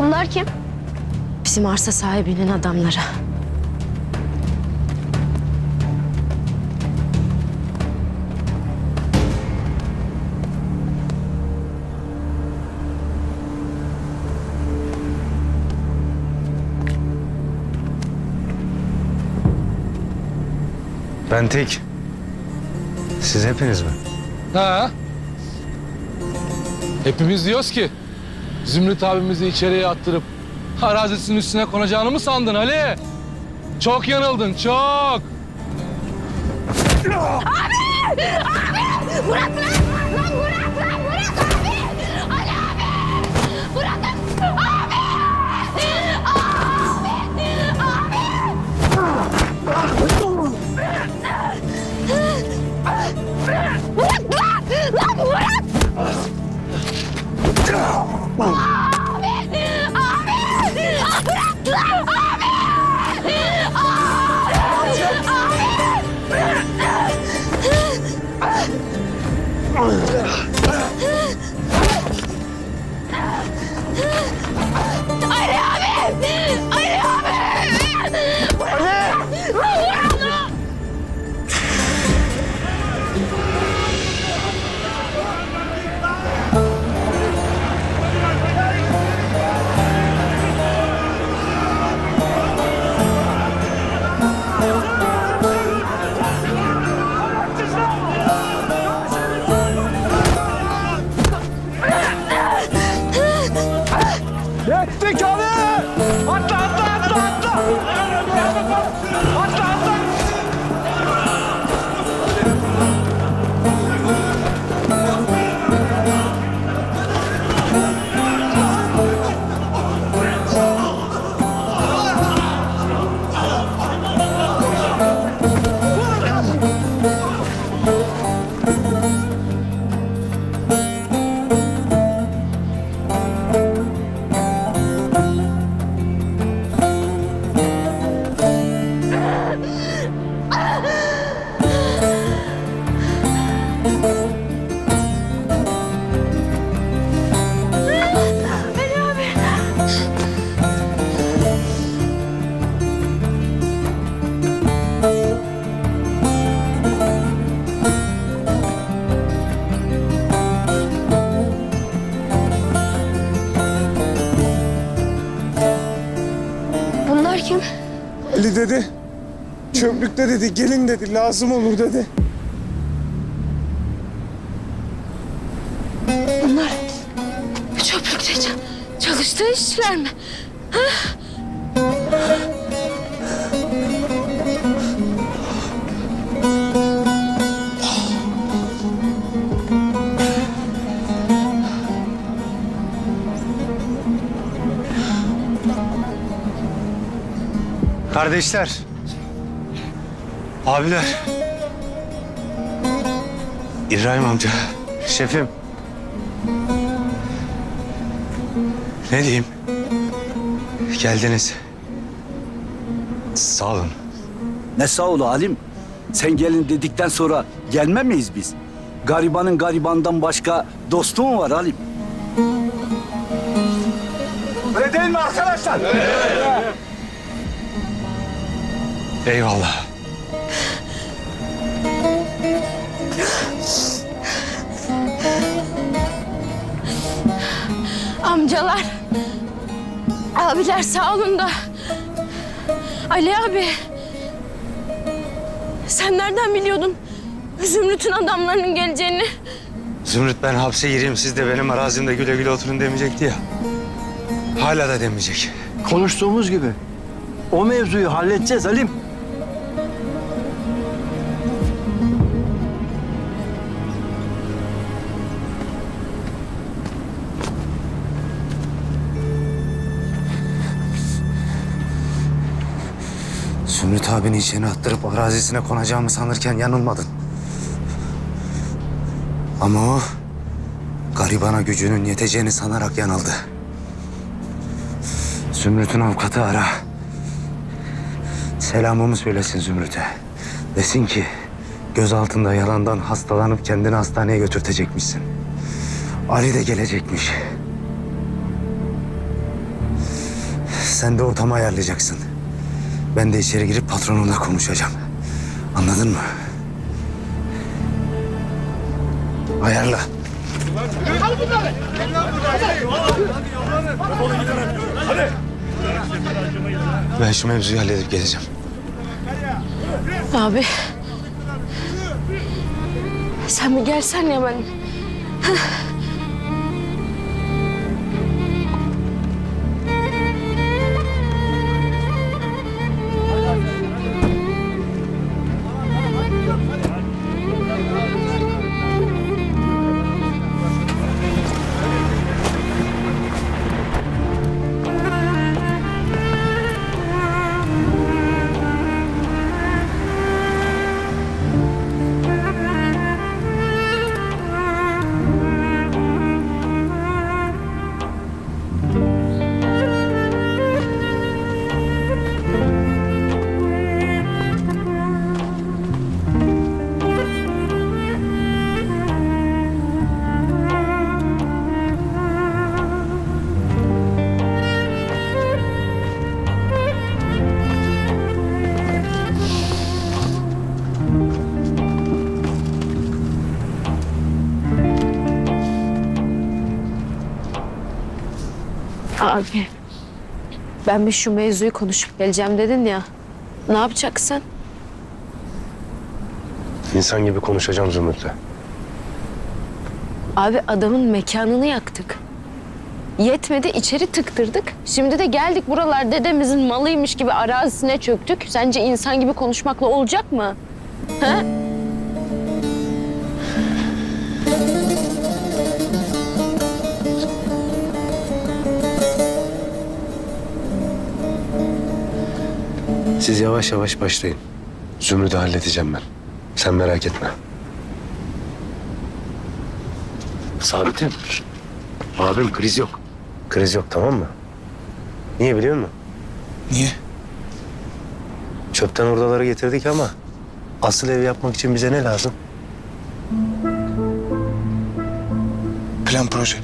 Bunlar kim? Bizim arsa sahibinin adamları. Ben tek. Siz hepiniz mi? Ha? Hepimiz diyoruz ki Zümrüt abimizi içeriye attırıp arazisinin üstüne konacağını mı sandın Ali? Çok yanıldın, çok. Bırak lan! Lan bırak lan! Bırak abi! Ali abi! Bırakın! Abi! Abi! Abi! Abi! Bırak lan! Abi! Ali Yettik abi! Atla atla atla! Atla Çöplükte dedi. Gelin dedi. Lazım olur dedi. Bunlar çöplükte ça- çalıştığı işçiler mi? Kardeşler. Abiler. İbrahim amca. Şefim. Ne diyeyim? Geldiniz. Sağ olun. Ne sağ ol Halim. Sen gelin dedikten sonra gelme miyiz biz? Garibanın garibandan başka dostu mu var Halim? Öyle değil mi arkadaşlar? Eyvallah. Amcalar. Abiler sağ olun da. Ali abi. Sen nereden biliyordun Zümrüt'ün adamlarının geleceğini? Zümrüt ben hapse gireyim siz de benim arazimde güle güle oturun demeyecekti ya. Hala da demeyecek. Konuştuğumuz gibi. O mevzuyu halledeceğiz Halim. Zümrüt abini içine attırıp arazisine konacağımı sanırken yanılmadın. Ama o garibana gücünün yeteceğini sanarak yanıldı. Zümrüt'ün avukatı ara. Selamımı söylesin Zümrüt'e. Desin ki göz altında yalandan hastalanıp kendini hastaneye götürtecekmişsin. Ali de gelecekmiş. Sen de ortamı ayarlayacaksın. Ben de içeri girip patronumla konuşacağım. Anladın mı? Ayarla. Ben şu mevzuyu halledip geleceğim. Abi. Sen bir gelsen ya ben. Abi. Ben bir şu mevzuyu konuşup geleceğim dedin ya. Ne yapacaksın? İnsan gibi konuşacağım Zümrüt'le. Abi adamın mekanını yaktık. Yetmedi içeri tıktırdık. Şimdi de geldik buralar dedemizin malıymış gibi arazisine çöktük. Sence insan gibi konuşmakla olacak mı? Ha? Siz yavaş yavaş başlayın. Zümrüt'ü halledeceğim ben. Sen merak etme. Sabit'im. Abim kriz yok. Kriz yok tamam mı? Niye biliyor musun? Niye? Çöpten oradaları getirdik ama asıl ev yapmak için bize ne lazım? Plan proje.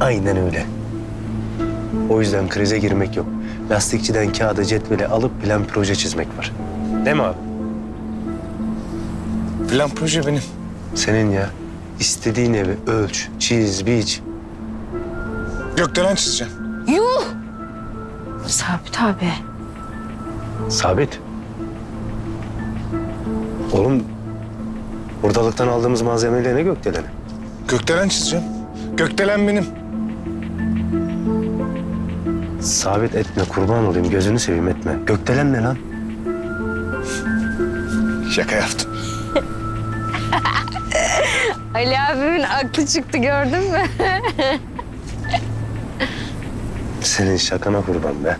Aynen öyle. O yüzden krize girmek yok. Lastikçiden kağıdı cetveli alıp plan proje çizmek var. Değil mi abi? Plan proje benim. Senin ya. istediğin evi ölç, çiz, biç. Gökdelen çizeceğim. Yuh! Sabit abi. Sabit. Oğlum ortalıktan aldığımız malzemeyle ne gökdeleni? Gökdelen çizeceğim. Gökdelen benim. Sabit etme kurban olayım gözünü seveyim etme. Gökdelen ne lan? Şaka yaptım. Ali abimin aklı çıktı gördün mü? Senin şakana kurban be.